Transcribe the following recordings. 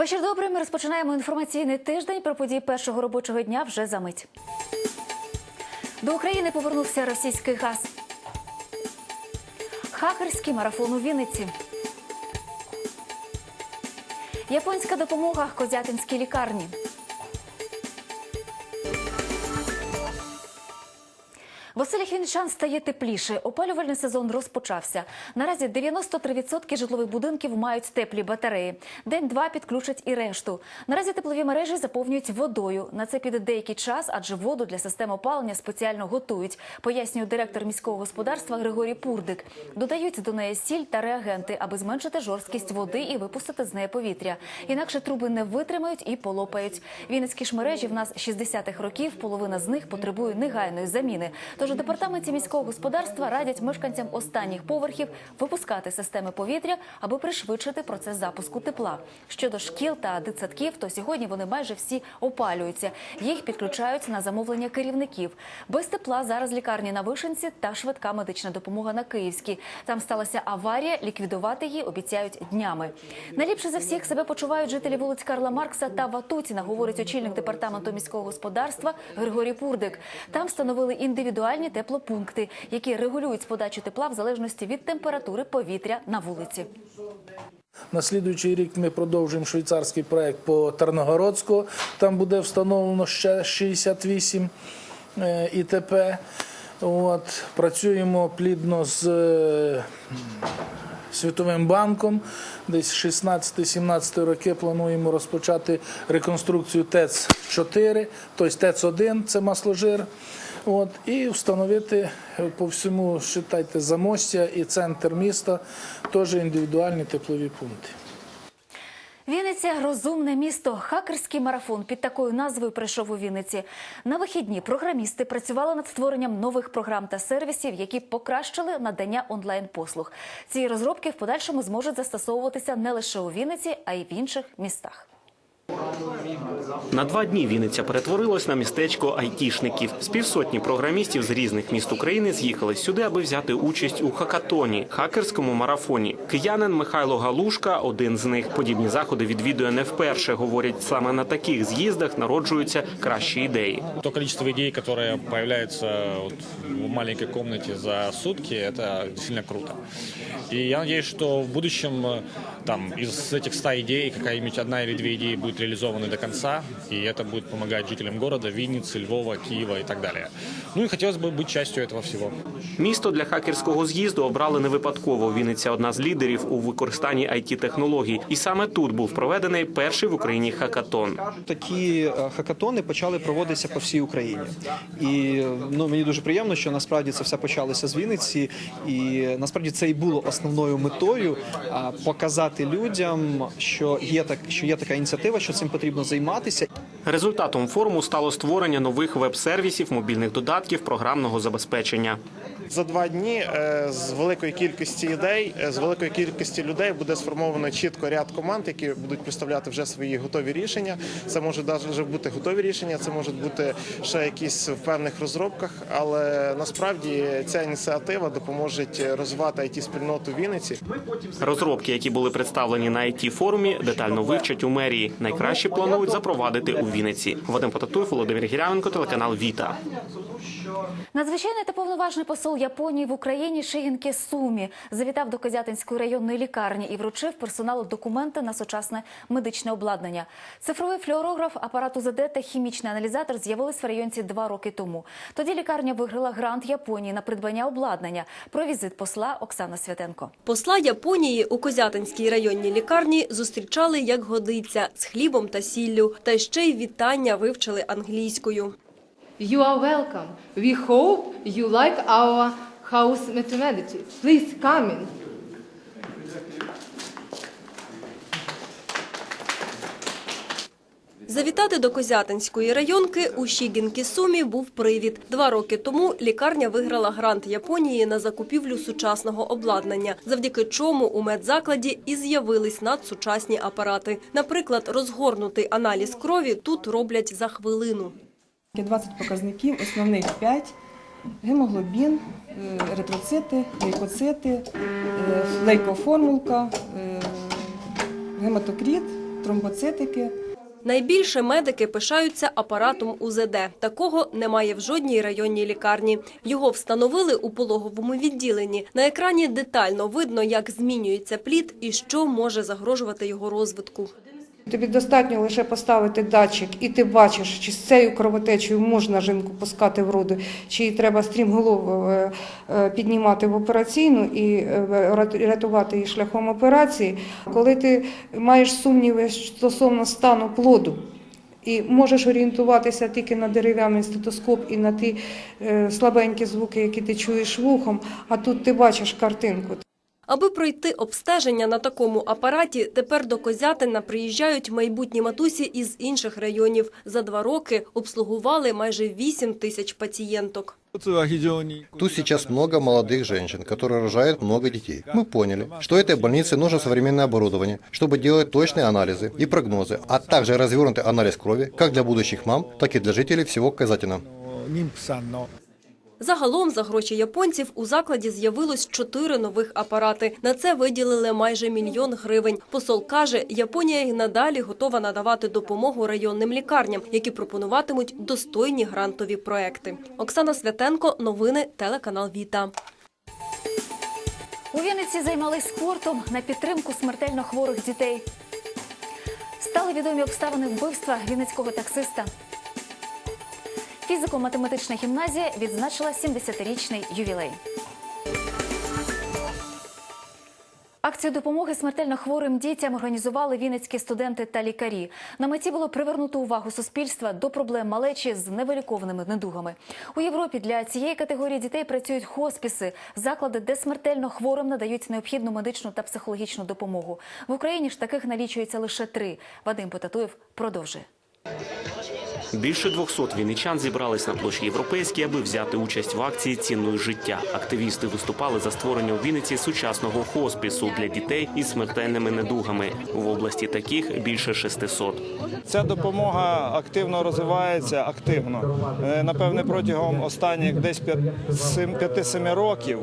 Вечір добрий. Ми розпочинаємо інформаційний тиждень про події першого робочого дня вже за мить. До України повернувся російський газ. Хакерський марафон у Вінниці. Японська допомога Козятинській лікарні. Василь Вінничан стає тепліше. Опалювальний сезон розпочався. Наразі 93% житлових будинків мають теплі батареї. День-два підключать і решту. Наразі теплові мережі заповнюють водою. На це піде деякий час, адже воду для систем опалення спеціально готують, пояснює директор міського господарства Григорій Пурдик. Додають до неї сіль та реагенти, аби зменшити жорсткість води і випустити з неї повітря. Інакше труби не витримають і полопають. Вінницькі ж мережі в нас 60-х років. Половина з них потребує негайної заміни. Тож у департаменті міського господарства радять мешканцям останніх поверхів випускати системи повітря, аби пришвидшити процес запуску тепла. Щодо шкіл та дитсадків, то сьогодні вони майже всі опалюються. Їх підключають на замовлення керівників. Без тепла зараз лікарні на Вишенці та швидка медична допомога на Київській. Там сталася аварія. Ліквідувати її обіцяють днями. Найліпше за всіх себе почувають жителі вулиць Карла Маркса та Ватутіна, говорить очільник департаменту міського господарства Григорій Пурдик. Там встановили індивідуальні теплопункти, які регулюють подачу тепла в залежності від температури повітря на вулиці. На слідуючий рік ми продовжуємо швейцарський проект по Терногородську. Там буде встановлено ще 68 е, ІТП. От, працюємо плідно з е, Світовим банком. Десь 16-17 роки плануємо розпочати реконструкцію ТЕЦ-4, тобто ТЕЦ-1 це масложир. От, і встановити по всьому, вважайте, замостя і центр міста теж індивідуальні теплові пункти. Вінниця розумне місто. Хакерський марафон під такою назвою прийшов у Вінниці. На вихідні програмісти працювали над створенням нових програм та сервісів, які покращили надання онлайн послуг. Ці розробки в подальшому зможуть застосовуватися не лише у Вінниці, а й в інших містах. На два дні Вінниця перетворилась на містечко айтішників. З півсотні програмістів з різних міст України з'їхали сюди, аби взяти участь у хакатоні, хакерському марафоні. Киянин Михайло Галушка один з них. Подібні заходи відвідує не вперше. Говорять, саме на таких з'їздах народжуються кращі ідеї. То количество идей, которое появляется в маленькой комнате за сутки, это действительно круто. И я надеюсь, что в будущем там из этих 100 идей какая-нибудь одна или две идеи будут реализованы до конца, и это будет помогать жителям города, Винницы, Львова, Киева и так далее. Ну и хотелось бы быть частью этого всего. Місто для хакерського з'їзду обрали не випадково. Вінниця одна з лідерів у використанні it технологій І саме тут був проведений перший в Україні хакатон. Такі е, хакатони почали проводитися по всій Україні, і ну мені дуже приємно, що насправді це все почалося з Вінниці, і насправді це і було основною метою а, показати людям, що є так, що є така ініціатива, що цим потрібно займатися. Результатом форуму стало створення нових веб-сервісів, мобільних додатків, програмного забезпечення. За два дні е, з великої кількості ідей, е, з великої кількості людей буде сформовано чітко ряд команд, які будуть представляти вже свої готові рішення. Це може вже бути готові рішення, це можуть бути ще якісь в певних розробках. Але насправді ця ініціатива допоможе розвивати it спільноту Вінниці. Розробки, які були представлені на it форумі, детально вивчать у мерії. Найкраще планують запровадити у Вінниці. Вадим Потатуй, Володимир Гірявенко, телеканал Віта. Надзвичайний та повноважний посол Японії в Україні Шигінке Сумі завітав до Козятинської районної лікарні і вручив персоналу документи на сучасне медичне обладнання. Цифровий флюорограф, апарат УЗД та хімічний аналізатор з'явились в районці два роки тому. Тоді лікарня виграла грант Японії на придбання обладнання. Про візит посла Оксана Святенко. Посла Японії у Козятинській районній лікарні зустрічали як годиться з хлібом та сіллю, та ще й вітання вивчили англійською. You are welcome. We hope you like our house mathematics. Please come in. Завітати до Козятинської районки у Шігінкісумі був привід. Два роки тому лікарня виграла грант Японії на закупівлю сучасного обладнання, завдяки чому у медзакладі і з'явились надсучасні апарати. Наприклад, розгорнутий аналіз крові тут роблять за хвилину. Є 20 показників, основних 5. Гемоглобін, е, еритроцити, лейкоцити, е, лейкоформулка, е, гематокрит, тромбоцитики. Найбільше медики пишаються апаратом УЗД. Такого немає в жодній районній лікарні. Його встановили у пологовому відділенні. На екрані детально видно, як змінюється плід і що може загрожувати його розвитку. Тобі достатньо лише поставити датчик, і ти бачиш, чи з цією кровотечею можна жінку пускати в роди, чи їй треба стрімголов е, е, піднімати в операційну і е, рятувати її шляхом операції. Коли ти маєш сумніви стосовно стану плоду, і можеш орієнтуватися тільки на дерев'яний стетоскоп і на ті слабенькі звуки, які ти чуєш вухом, а тут ти бачиш картинку. Аби пройти обстеження на такому апараті, тепер до Козятина приїжджають майбутні матусі із інших районів. За два роки обслугували майже 8 тисяч пацієнток. Тут сейчас много молодых женщин, которые рожают много детей. Мы поняли, что этой больнице нужно современное оборудование, чтобы делать точные анализы и прогнозы, а также развернутый анализ крови как для будущих мам, так и для жителей всего Казатина. Загалом, за гроші японців, у закладі з'явилось чотири нових апарати. На це виділили майже мільйон гривень. Посол каже, Японія й надалі готова надавати допомогу районним лікарням, які пропонуватимуть достойні грантові проекти. Оксана Святенко, новини, телеканал Віта. У Вінниці займались спортом на підтримку смертельно хворих дітей. Стали відомі обставини вбивства вінницького таксиста. Фізико-математична гімназія відзначила 70-річний ювілей. Акцію допомоги смертельно хворим дітям організували вінницькі студенти та лікарі. На меті було привернути увагу суспільства до проблем малечі з невиліковними недугами. У Європі для цієї категорії дітей працюють хоспіси, заклади, де смертельно хворим надають необхідну медичну та психологічну допомогу. В Україні ж таких налічується лише три. Вадим Потатуєв продовжує. Більше 200 вінничан зібрались на площі Європейській, аби взяти участь в акції Ціною життя. Активісти виступали за створення у Вінниці сучасного хоспісу для дітей із смертельними недугами. В області таких більше 600. Ця допомога активно розвивається, активно. Е, Напевне, протягом останніх десь 5-7 років,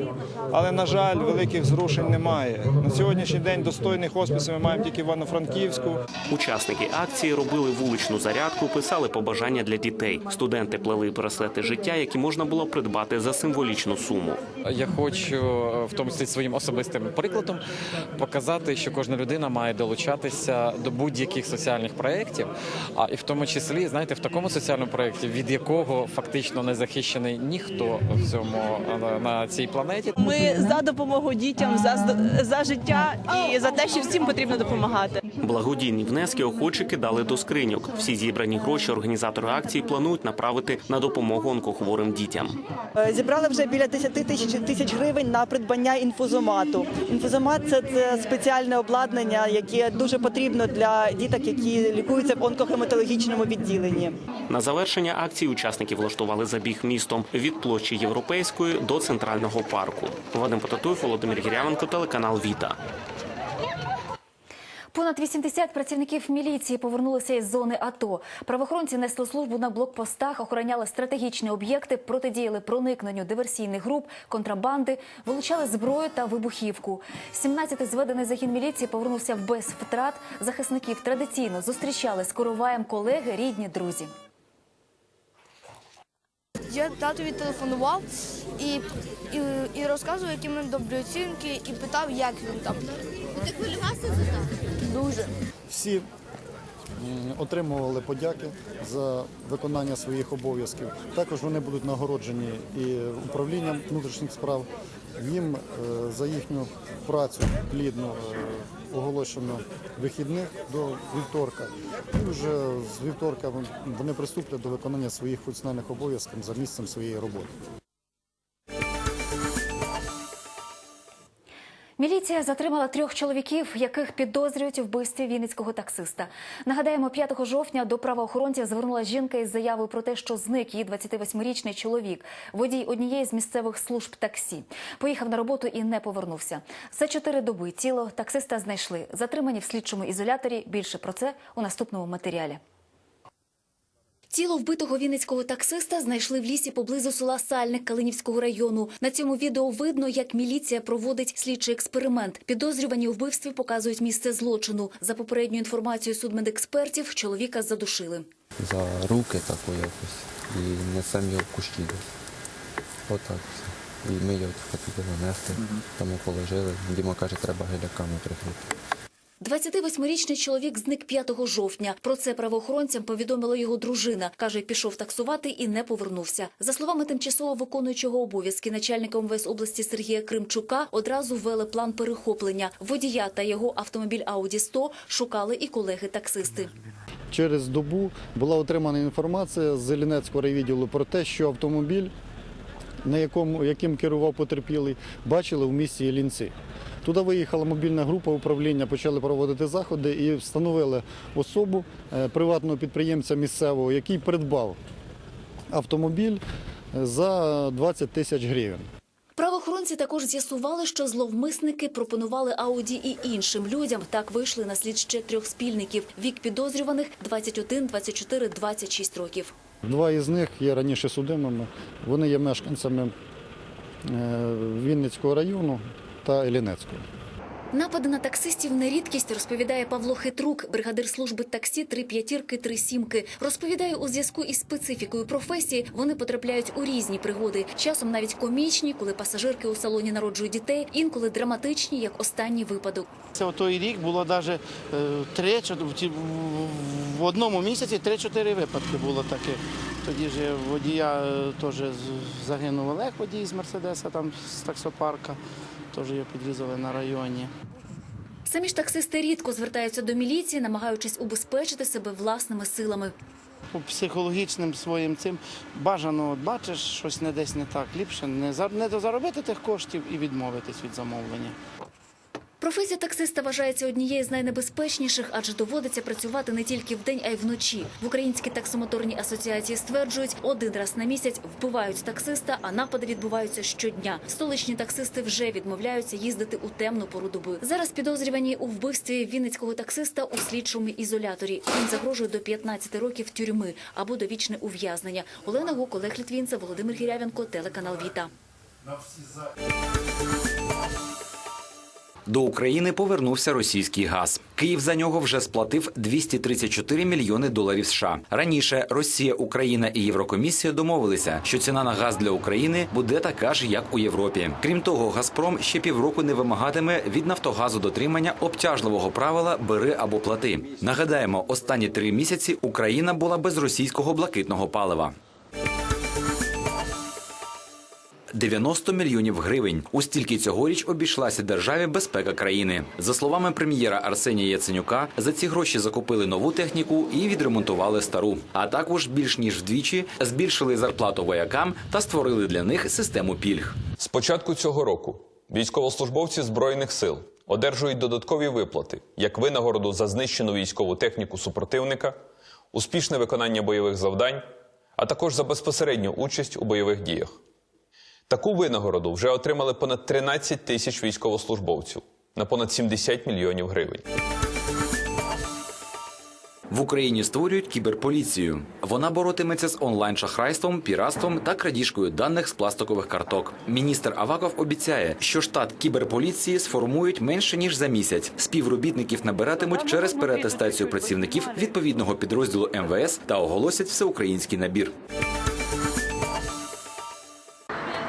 але, на жаль, великих зрушень немає. На сьогоднішній день достойний хоспис ми маємо тільки в Івано-Франківську. Учасники акції робили вуличну зарядку, писали побажання для дітей. Студенти плели браслети життя, які можна було придбати за символічну суму. Я хочу в тому числі своїм особистим прикладом показати, що кожна людина має долучатися до будь-яких соціальних проєктів, а і в тому числі, знаєте, в такому соціальному проєкті, від якого фактично не захищений ніхто в цьому на цій планеті. Ми за допомогу дітям, за, за життя і за те, що всім потрібно допомагати. Благодійні внески охочі дали до скриньок. Всі зібрані гроші організатори акції планують направити на допомогу онкохворим дітям. Е, Зібрали вже біля 10 тисяч тисяч гривень на придбання інфузомату. Інфузомат це, це спеціальне обладнання, яке дуже потрібно для діток, які лікуються в онкохематологічному відділенні. На завершення акції учасники влаштували забіг містом від площі Європейської до центрального парку. Вадим Потатуєв, Володимир Гірявенко, телеканал Віта. Понад 80 працівників міліції повернулися із зони АТО. Правоохоронці несли службу на блокпостах, охороняли стратегічні об'єкти, протидіяли проникненню диверсійних груп, контрабанди, вилучали зброю та вибухівку. 17-й зведений загін міліції повернувся без втрат. Захисників традиційно зустрічали з короваєм колеги, рідні, друзі. Я татові телефонував і, і, і розказував, які мене добрі оцінки, і питав, як він там. Ти хвилювався за так? Дуже. Всі отримували подяки за виконання своїх обов'язків. Також вони будуть нагороджені і управлінням внутрішніх справ. Їм е, за їхню працю плідно е, оголошено вихідних до вівторка. І вже з вівторка вони приступлять до виконання своїх функціональних обов'язків за місцем своєї роботи. Міліція затримала трьох чоловіків, яких підозрюють у вбивстві вінницького таксиста. Нагадаємо, 5 жовтня до правоохоронців звернулася жінка із заявою про те, що зник її 28-річний чоловік, водій однієї з місцевих служб таксі. Поїхав на роботу і не повернувся. За чотири доби тіло таксиста знайшли. Затримані в слідчому ізоляторі. Більше про це у наступному матеріалі. Тіло вбитого вінницького таксиста знайшли в лісі поблизу села Сальник Калинівського району. На цьому відео видно, як міліція проводить слідчий експеримент. Підозрювані у вбивстві показують місце злочину. За попередньою інформацією судмедекспертів, чоловіка задушили. за руки тако якось і несемо його в кущі десь. Отак все. І ми його хотіли нанести, тому положили. Діма каже, треба геляками прикрити. 28-річний чоловік зник 5 жовтня. Про це правоохоронцям повідомила його дружина. Каже, пішов таксувати і не повернувся. За словами тимчасово виконуючого обов'язки начальника МВС області Сергія Кримчука, одразу ввели план перехоплення. Водія та його автомобіль Ауді 100 шукали і колеги-таксисти. Через добу була отримана інформація з Зеленецького райвідділу про те, що автомобіль, на якому, яким керував потерпілий, бачили в місті Ілінці. Туди виїхала мобільна група управління, почали проводити заходи і встановили особу е, приватного підприємця місцевого, який придбав автомобіль е, за 20 тисяч гривень. Правоохоронці також з'ясували, що зловмисники пропонували Ауді і іншим людям. Так вийшли на слід ще трьох спільників. Вік підозрюваних 21, 24, 26 років. Два із них є раніше судимими. Вони є мешканцями е, Вінницького району та Елінецького. Напади на таксистів не рідкість, розповідає Павло Хитрук, бригадир служби таксі три п'ятірки, три сімки. Розповідає, у зв'язку із специфікою професії вони потрапляють у різні пригоди. Часом навіть комічні, коли пасажирки у салоні народжують дітей, інколи драматичні, як останній випадок. Це в той рік було навіть три, чи- в одному місяці 3-4 випадки було таке. Тоді ж водія е, теж загинув Олег, водій з Мерседеса, там з таксопарка, теж її підрізали на районі. Самі ж таксисти рідко звертаються до міліції, намагаючись убезпечити себе власними силами. По психологічним своїм цим бажано, от бачиш, щось не десь не так. Ліпше не, не заробити тих коштів і відмовитись від замовлення. Професія таксиста вважається однією з найнебезпечніших, адже доводиться працювати не тільки вдень, а й вночі. В Українській таксомоторній асоціації стверджують, один раз на місяць вбивають таксиста, а напади відбуваються щодня. Столичні таксисти вже відмовляються їздити у темну пору доби. Зараз підозрювані у вбивстві вінницького таксиста у слідчому ізоляторі. Він загрожує до 15 років тюрми або довічне ув'язнення. Олена Гук, Олег Літвінцев, Володимир Гірявенко, телеканал Віта. До України повернувся російський газ. Київ за нього вже сплатив 234 мільйони доларів США. Раніше Росія, Україна і Єврокомісія домовилися, що ціна на газ для України буде така ж, як у Європі. Крім того, Газпром ще півроку не вимагатиме від Нафтогазу дотримання обтяжливого правила бери або плати. Нагадаємо, останні три місяці Україна була без російського блакитного палива. 90 мільйонів гривень. У стільки цьогоріч обійшлася державі безпека країни. За словами прем'єра Арсенія Яценюка, за ці гроші закупили нову техніку і відремонтували стару. А також більш ніж вдвічі збільшили зарплату воякам та створили для них систему пільг. З початку цього року військовослужбовці збройних сил одержують додаткові виплати як винагороду за знищену військову техніку супротивника, успішне виконання бойових завдань, а також за безпосередню участь у бойових діях. Таку винагороду вже отримали понад 13 тисяч військовослужбовців на понад 70 мільйонів гривень. В Україні створюють кіберполіцію. Вона боротиметься з онлайн-шахрайством, піратством та крадіжкою даних з пластикових карток. Міністр Аваков обіцяє, що штат кіберполіції сформують менше ніж за місяць. Співробітників набиратимуть через переатестацію працівників відповідного підрозділу МВС та оголосять всеукраїнський набір.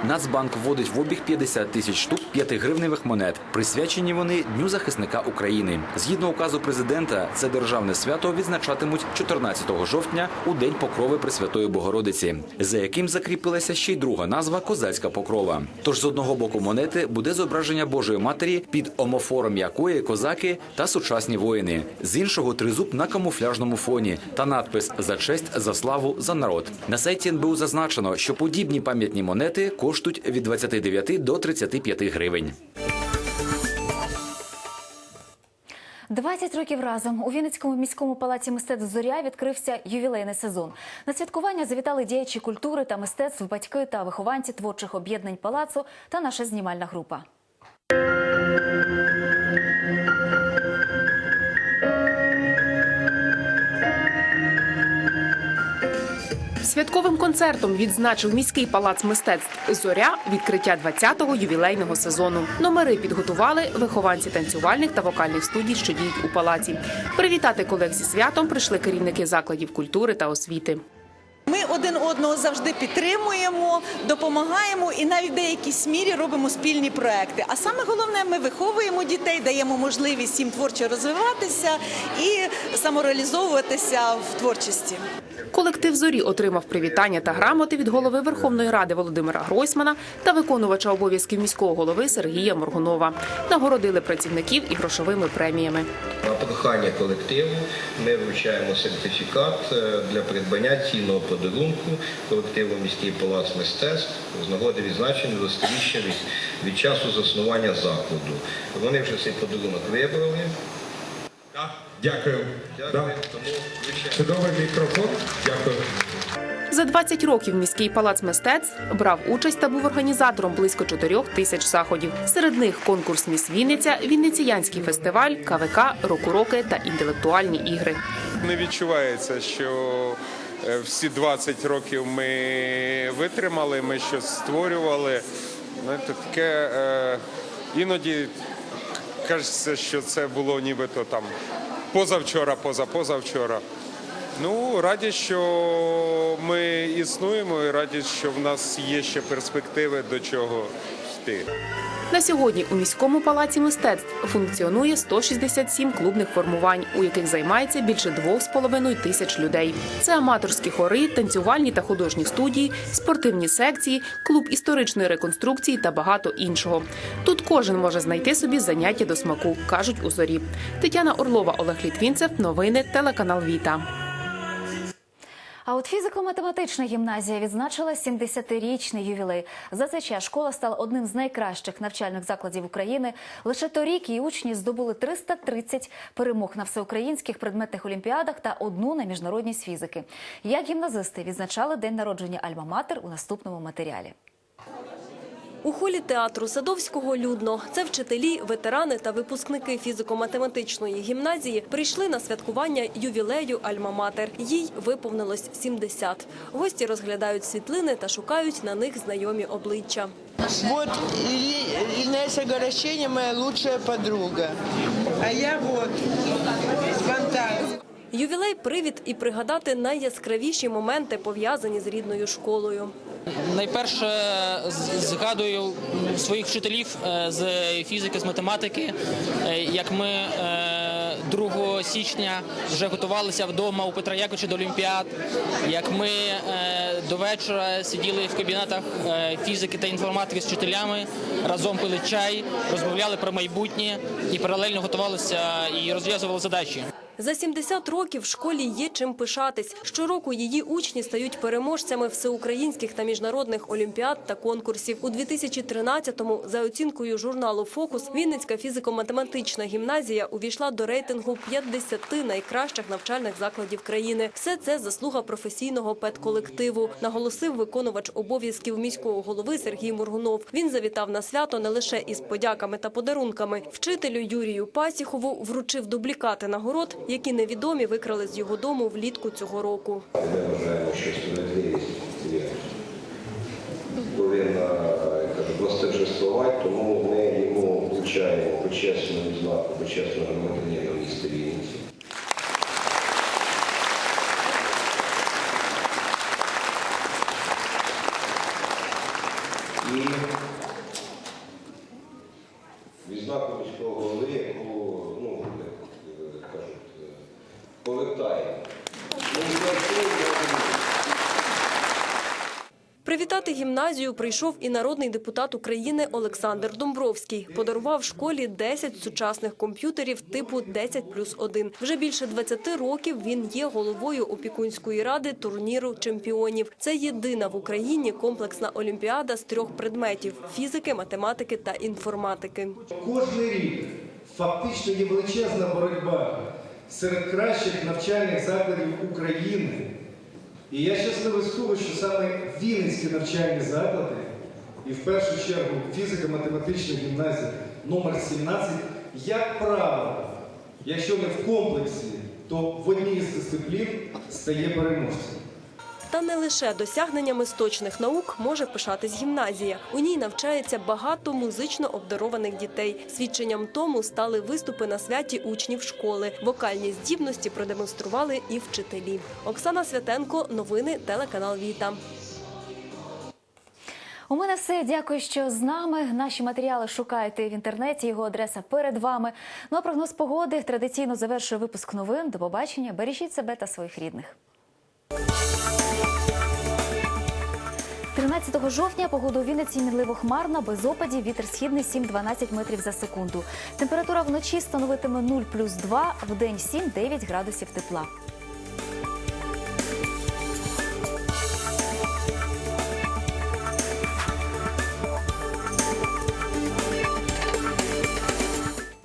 Нацбанк вводить в обіг 50 тисяч штук 5-гривневих монет. Присвячені вони Дню захисника України. Згідно указу президента, це державне свято відзначатимуть 14 жовтня у день покрови Пресвятої Богородиці, за яким закріпилася ще й друга назва козацька покрова. Тож з одного боку монети буде зображення Божої Матері, під омофором якої козаки та сучасні воїни. З іншого тризуб на камуфляжному фоні та надпис за честь, за славу, за народ. На сайті НБУ зазначено, що подібні пам'ятні монети коштують від 29 до 35 гривень. 20 років разом у Вінницькому міському палаці мистецтв Зоря відкрився ювілейний сезон. На святкування завітали діячі культури та мистецтв, батьки та вихованці творчих об'єднань палацу та наша знімальна група. Святковим концертом відзначив міський палац мистецтв Зоря відкриття 20-го ювілейного сезону. Номери підготували вихованці танцювальних та вокальних студій, що діють у палаці. Привітати колег зі святом прийшли керівники закладів культури та освіти. Ми один одного завжди підтримуємо, допомагаємо і навіть в деякійсь мірі робимо спільні проекти. А саме головне, ми виховуємо дітей, даємо можливість їм творчо розвиватися і самореалізовуватися в творчості. Колектив зорі отримав привітання та грамоти від голови Верховної Ради Володимира Гройсмана та виконувача обов'язків міського голови Сергія Моргунова. Нагородили працівників і грошовими преміями. На прохання колективу ми вручаємо сертифікат е, для придбання цінного подарунку колективу міський палац мистецтв з нагоди відзначення від, від часу заснування закладу. Вони вже цей подарунок вибрали. Дякую. Да. Чудовий мікрофон. Дякую. За 20 років міський палац мистецтв брав участь та був організатором близько 4 тисяч заходів. Серед них конкурс «Міс Вінниця», Вінниціянський фестиваль, КВК, рок-уроки та інтелектуальні ігри. Не відчувається, що е, всі 20 років ми витримали, ми щось створювали. Знаєте, таке е, іноді кажеться, що це було нібито там позавчора, позапозавчора. Ну, раді, що ми існуємо, і раді, що в нас є ще перспективи до чого йти. На сьогодні у міському палаці мистецтв функціонує 167 клубних формувань, у яких займається більше 2,5 тисяч людей. Це аматорські хори, танцювальні та художні студії, спортивні секції, клуб історичної реконструкції та багато іншого. Тут кожен може знайти собі заняття до смаку, кажуть у зорі. Тетяна Орлова, Олег Літвінцев. Новини телеканал Віта. А от фізико-математична гімназія відзначила 70-річний ювілей. За цей час школа стала одним з найкращих навчальних закладів України. Лише торік її учні здобули 330 перемог на всеукраїнських предметних олімпіадах та одну на міжнародній з фізики. Як гімназисти відзначали день народження Альма-Матер у наступному матеріалі. У холі театру Садовського людно. Це вчителі, ветерани та випускники фізико-математичної гімназії прийшли на святкування ювілею Альма-Матер. Їй виповнилось 70. Гості розглядають світлини та шукають на них знайомі обличчя. Вот Инесса Горощеня моя лучшая подруга. А я вот фонтан. Ювілей привід і пригадати найяскравіші моменти, пов'язані з рідною школою. Найперше згадую своїх вчителів е, з фізики, з математики, е, як ми е, 2 січня вже готувалися вдома у Петра Яковича до Олімпіад, як ми е, до вечора сиділи в кабінетах е, фізики та інформатики з вчителями, разом пили чай, розмовляли про майбутнє і паралельно готувалися і розв'язували задачі. За 70 років в школі є чим пишатись. Щороку її учні стають переможцями всеукраїнських та міжнародних олімпіад та конкурсів. У 2013-му, за оцінкою журналу «Фокус», Вінницька фізико-математична гімназія увійшла до рейтингу 50 найкращих навчальних закладів країни. Все це заслуга професійного педколективу, наголосив виконувач обов'язків міського голови Сергій Моргунов. Він завітав на свято не лише із подяками та подарунками. Вчителю Юрію Пасіхову вручив дублікати нагород, які невідомі викрали з його дому влітку цього року. Ми вважаємо, що справедливість повинна я тому ми йому вручаємо почесну відзнаку почесну громадянина міста Вінниці. І відзнаку міського голови, яку, ну, як кажуть, е, повертаємо. Ну, працюємо, Привітати гімназію прийшов і народний депутат України Олександр Домбровський. Подарував школі 10 сучасних комп'ютерів типу 10 плюс 1. Вже більше 20 років він є головою опікунської ради турніру чемпіонів. Це єдина в Україні комплексна олімпіада з трьох предметів – фізики, математики та інформатики. Кожний рік фактично є величезна боротьба серед кращих навчальних закладів України. І я щасливий з того, що саме Вінницькі навчальні заклади, і в першу чергу фізико-математична гімназія номер 17, як правило, якщо не в комплексі, то в одній з дисциплін стає переможцем. Та не лише досягненнями з наук може пишатись гімназія. У ній навчається багато музично обдарованих дітей. Свідченням тому стали виступи на святі учнів школи. Вокальні здібності продемонстрували і вчителі. Оксана Святенко, новини телеканал Віта. У мене все. Дякую, що з нами. Наші матеріали шукайте в інтернеті. Його адреса перед вами. Ну а прогноз погоди традиційно завершує випуск новин. До побачення. Бережіть себе та своїх рідних. 13 жовтня погода у Вінниці мінливо хмарна, без опадів, вітер східний 7-12 метрів за секунду. Температура вночі становитиме 0 плюс 2, в день 7-9 градусів тепла.